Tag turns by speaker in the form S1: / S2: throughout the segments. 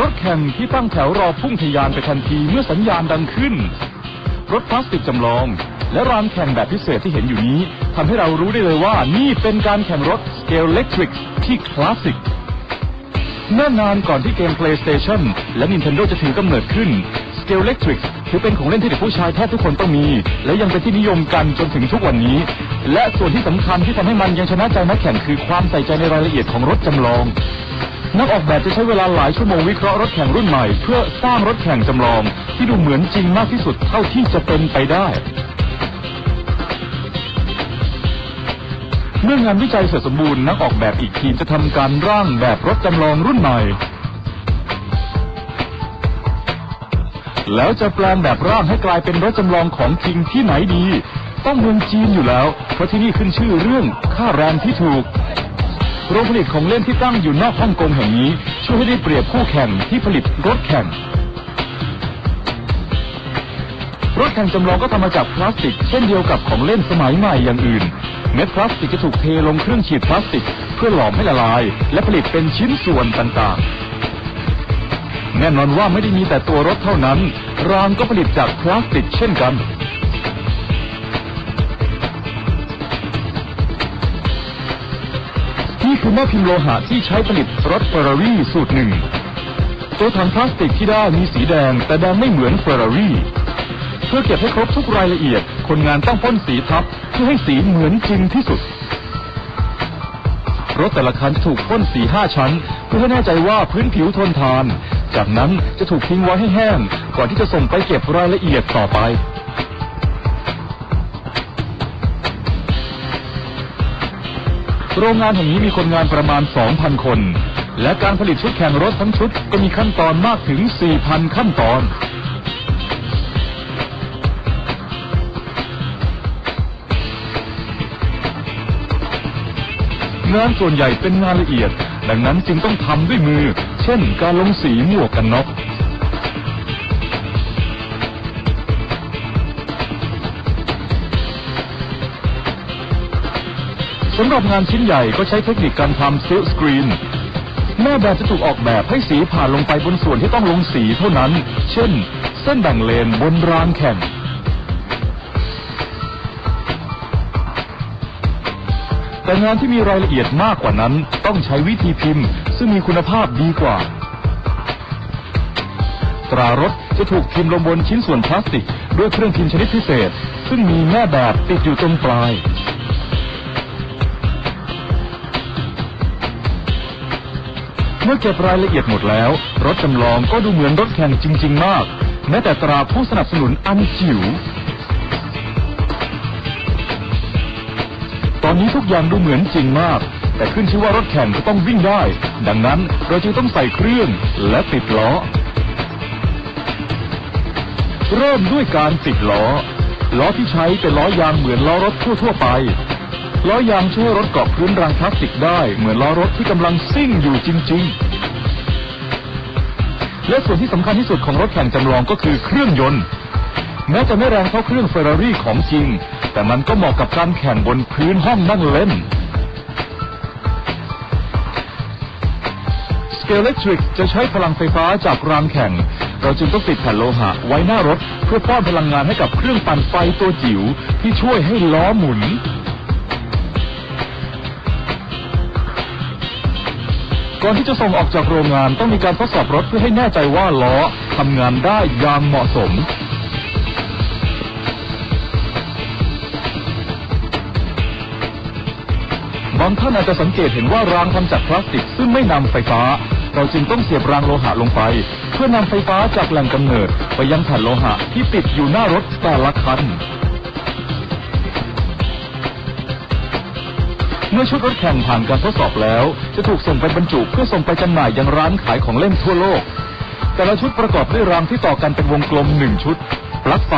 S1: รถแข่งที่ตั้งแถวรอพุ่งทะยานไปทันทีเมื่อสัญญาณดังขึ้น รถพลาสติกจำลอง และรางแข่งแบบพิเศษที่เห็นอยู่นี้ทำให้เรารู้ได้เลยว่านี่เป็นการแข่งรถ Scale Electric ที่คลาสสิกเมื่อนานก่อนที่เกม PlayStation และ Nintendo จะถือกำเนิดขึ้น Scale Electric ถือเป็นของเล่นที่เด็กผู้ชายแทบทุกคนต้องมี และยังเป็นที่นิยมกันจนถึงทุกวันนี้ และส่วนที่สำคัญที่ทำให้มันยังชนะใจนักแข่งคือความใส่ใจในรายละเอียดของรถจำลอง นักออกแบบจะใช้เวลาหลายชั่วโมงวิเคราะห์รถแข่งรุ่นใหม่ เพื่อสร้างรถแข่งจำลอง ที่ดูเหมือนจริงมากที่สุดเท่าที่จะเป็นไปได้ เมื่องานวิจัยเสร็จสมบูรณ์นักออกแบบอีกทีมจะทำการร่างแบบรถจำลองรุ่นใหม่ แล้วจะแปลงแบบร่างให้กลายเป็นรถจำลองของคิงที่ไหนดี ต้องเมืองจีนอยู่แล้ว เพราะที่นี่ขึ้นชื่อเรื่องค่าแรงที่ถูก โรงผลิตของเล่นที่ตั้งอยู่นอกฮ่องกงแห่งนี้ ช่วยให้ได้เปรียบคู่แข่งที่ผลิตรถแข่ง รถแข่งจำลองก็ทำมาจากพลาสติก เช่นเดียวกับของเล่นสมัยใหม่อย่างอื่น เม็ดพลาสติกจะถูกเทลงเครื่องฉีดพลาสติก เพื่อหลอมให้ละลาย และผลิตเป็นชิ้นส่วนต่างๆแน่นอนว่าไม่ได้มีแต่ตัวรถเท่านั้น รางก็ผลิตจากพลาสติกเช่นกัน คือแม่พิมพ์โลหะที่ใช้ผลิตรถเฟอร์รารี่สูตรหนึ่ง ตัวถังพลาสติกที่ได้มีสีแดงแต่แดงไม่เหมือนเฟอร์รารี่ เพื่อเก็บให้ครบทุกรายละเอียด คนงานต้องพ่นสีทับเพื่อให้สีเหมือนจริงที่สุด รถแต่ละคันถูกพ่นสีห้าชั้น เพื่อให้แน่ใจว่าพื้นผิวทนทาน จากนั้นจะถูกทิ้งไว้ให้แห้งก่อนที่จะส่งไปเก็บรายละเอียดต่อไป โรงงานแห่งนี้มีคนงานประมาณ 2,000 คน และการผลิตชุดแข่งรถทั้งชุดก็มีขั้นตอนมากถึง 4,000 ขั้นตอน งานส่วนใหญ่เป็นงานละเอียด ดังนั้นจึงต้องทำด้วยมือ เช่นการลงสีหมวกกันน็อก สำหรับงานชิ้นใหญ่ก็ใช้เทคนิคการทำซิลสกรีน แม่แบบจะถูกออกแบบให้สีผ่านลงไปบนส่วนที่ต้องลงสีเท่านั้น เช่น เส้นแบ่งเลนบนรางแข่ง แต่งานที่มีรายละเอียดมากกว่านั้นต้องใช้วิธีพิมพ์ ซึ่งมีคุณภาพดีกว่า ตรารถจะถูกพิมพ์ลงบนชิ้นส่วนพลาสติก ด้วยเครื่องพิมพ์ชนิดพิเศษ ซึ่งมีแม่แบบติดอยู่ตรงปลาย เมื่อเก็บรายละเอียดหมดแล้ว รถจำลองก็ดูเหมือนรถแข่งจริง ๆ มาก แม้แต่ตราผู้สนับสนุนอันจิ๋วตอนนี้ทุกอย่างดูเหมือนจริงมาก แต่ขึ้นชื่อว่ารถแข่งก็ต้องวิ่งได้ ดังนั้นเราจึงต้องใส่เครื่องและติดล้อ เริ่มด้วยการติดล้อ ล้อที่ใช้เป็นล้อยางเหมือนล้อรถทั่วๆไป ล้อยางช่วยรถเกาะพื้นรางพลาสติกได้ เหมือนล้อรถที่กำลังซิ่งอยู่จริง ๆ และส่วนที่สำคัญที่สุดของรถแข่งจำลองก็คือเครื่องยนต์ แม้จะไม่แรงเท่าเครื่องเฟอร์รารี่ของจริง แต่มันก็เหมาะกับการแข่งบนพื้นห้องนั่งเล่น s c a l e c t r i c จะใช้พลังไฟฟ้าจากรางแข่ง เราจึงต้องติดแผ่นโลหะไว้หน้ารถ เพื่อป้อนพลังงานให้กับเครื่องปั่นไฟตัวจิ๋วที่ช่วยให้ล้อหมุน ก่อนที่จะส่งออกจากโรงงานต้องมีการทดสอบรถเพื่อให้แน่ใจว่าล้อทำงานได้อย่างเหมาะสม บางท่านอาจจะสังเกตเห็นว่ารางทำจากพลาสติกซึ่งไม่นำไฟฟ้า เราจึงต้องเสียบรางโลหะลงไป เพื่อนำไฟฟ้าจากแหล่งกำเนิด ไปยังแผ่นโลหะที่ติดอยู่หน้ารถแต่ละคัน เมื่อชุดรถแข่งผ่านการทดสอบแล้ว จะถูกส่งไปบรรจุเพื่อส่งไปจำหน่ายยังร้านขายของเล่นทั่วโลก แต่ละชุดประกอบด้วยรางที่ต่อกันเป็นวงกลมหนึ่งชุดปลั๊กไฟ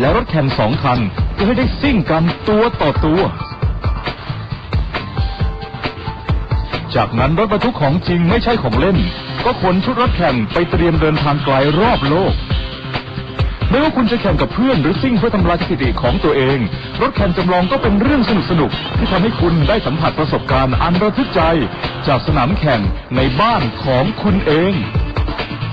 S1: และรถแข่งสองคันเพื่อให้ได้ซิ่งกันตัวต่อตัว จากนั้นรถบรรทุกของจริงไม่ใช่ของเล่น ก็ขนชุดรถแข่งไปเตรียมเดินทางไกลรอบโลก ไม่ว่าคุณจะแข่งกับเพื่อนหรือซิ่งเพื่อทำลายสถิติของตัวเอง รถแข่งจำลองก็เป็นเรื่องสนุกสนุกที่ทำให้คุณได้สัมผัสประสบการณ์อันระทึกใจ จากสนามแข่งในบ้านของคุณเอง